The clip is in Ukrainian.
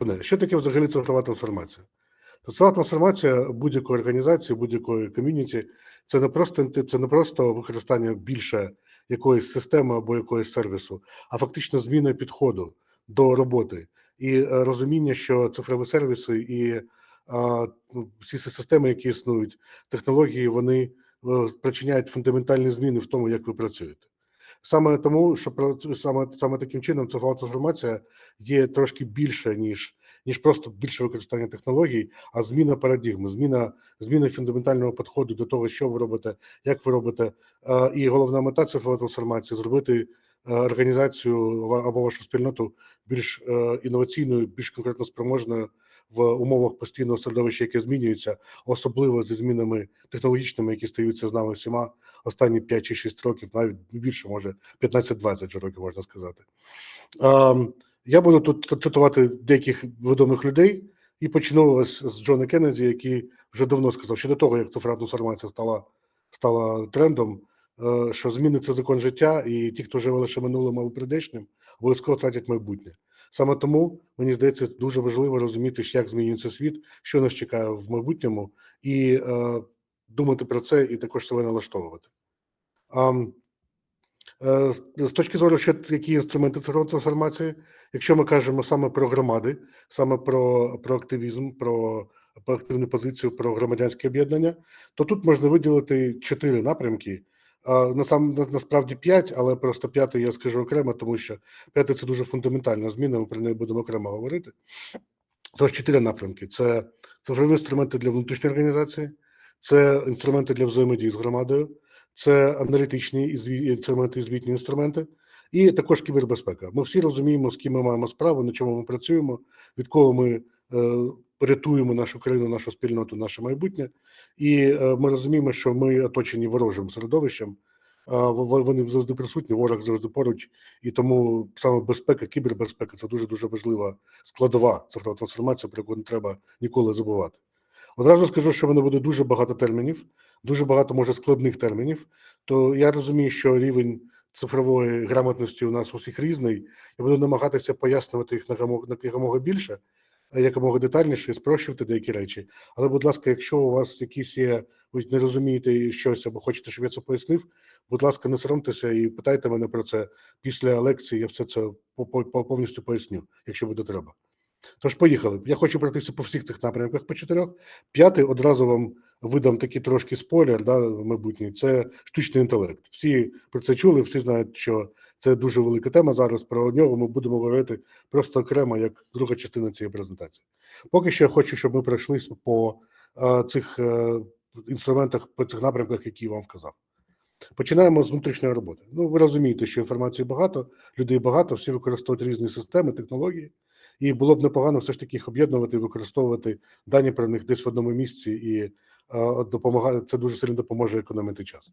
головне, що таке взагалі цифрова трансформація? Цифрова трансформація будь-якої організації, будь-якої ком'юніті це не просто це не просто використання більше якоїсь системи або якоїсь сервісу, а фактично зміна підходу до роботи і е, розуміння, що цифрові сервіси і а, ну, всі ці системи, які існують, технології, вони е, спричиняють фундаментальні зміни в тому, як ви працюєте. Саме тому, що саме саме таким чином цифрова трансформація є трошки більше, ніж ніж просто більше використання технологій, а зміна парадігми, зміна зміна фундаментального підходу до того, що ви робите, як ви робите. І головна мета цифрової трансформації зробити е, організацію або вашу спільноту більш е, інноваційною, більш конкретно спроможною в умовах постійного середовища, яке змінюється, особливо зі змінами технологічними, які стаються з нами всіма останні 5 чи 6 років, навіть більше, може 15-20 років можна сказати. Я буду тут цитувати деяких відомих людей і почну з Джона Кеннеді, який вже давно сказав, ще до того, як цифрова трансформація стала, стала трендом, е, що зміни це закон життя, і ті, хто живе лише минулим або прийдешнім, обов'язково тратять майбутнє. Саме тому мені здається, дуже важливо розуміти, як змінюється світ, що нас чекає в майбутньому, і е, думати про це, і також себе налаштовувати. Е, з- з точки зору, що які інструменти цифрової трансформації, якщо ми кажемо саме про громади, саме про, про активізм, про, про активну позицію, про громадянське об'єднання, то тут можна виділити чотири напрямки. На сам на- насправді п'ять, але просто п'ятий я скажу окремо, тому що п'ятий це дуже фундаментальна зміна. Ми про неї будемо окремо говорити. Тож чотири напрямки: це цифрові інструменти для внутрішньої організації, це інструменти для взаємодії з громадою, це аналітичні інструменти, звітні інструменти, і також кібербезпека. Ми всі розуміємо, з ким ми маємо справу, на чому ми працюємо, від кого ми е, рятуємо нашу країну, нашу спільноту, наше майбутнє. І е, ми розуміємо, що ми оточені ворожим середовищем. Вони завжди присутні, ворог завжди поруч, і тому саме безпека, кібербезпека це дуже дуже важлива складова цифрова трансформація, про яку не треба ніколи забувати. Одразу скажу, що в мене буде дуже багато термінів, дуже багато може складних термінів. То я розумію, що рівень цифрової грамотності у нас усіх різний. Я буду намагатися пояснювати їх якомога, більше, якомога детальніше, спрощувати деякі речі. Але, будь ласка, якщо у вас якісь є, ви не розумієте щось або хочете, щоб я це пояснив, будь ласка, не соромтеся і питайте мене про це після лекції. Я все це по- по- повністю поясню, якщо буде треба. Тож поїхали. Я хочу пройтися по всіх цих напрямках по чотирьох. П'ятий одразу вам видам такий трошки спойлер, да, майбутній. Це штучний інтелект. Всі про це чули, всі знають, що це дуже велика тема. Зараз про нього ми будемо говорити просто окремо як друга частина цієї презентації. Поки що я хочу, щоб ми пройшлися по е, цих е, інструментах, по цих напрямках, які я вам вказав. Починаємо з внутрішньої роботи. Ну, ви розумієте, що інформації багато, людей багато, всі використовують різні системи, технології. І було б непогано все ж таки їх об'єднувати і використовувати дані про них десь в одному місці, і е, допомагає це дуже сильно допоможе економити час.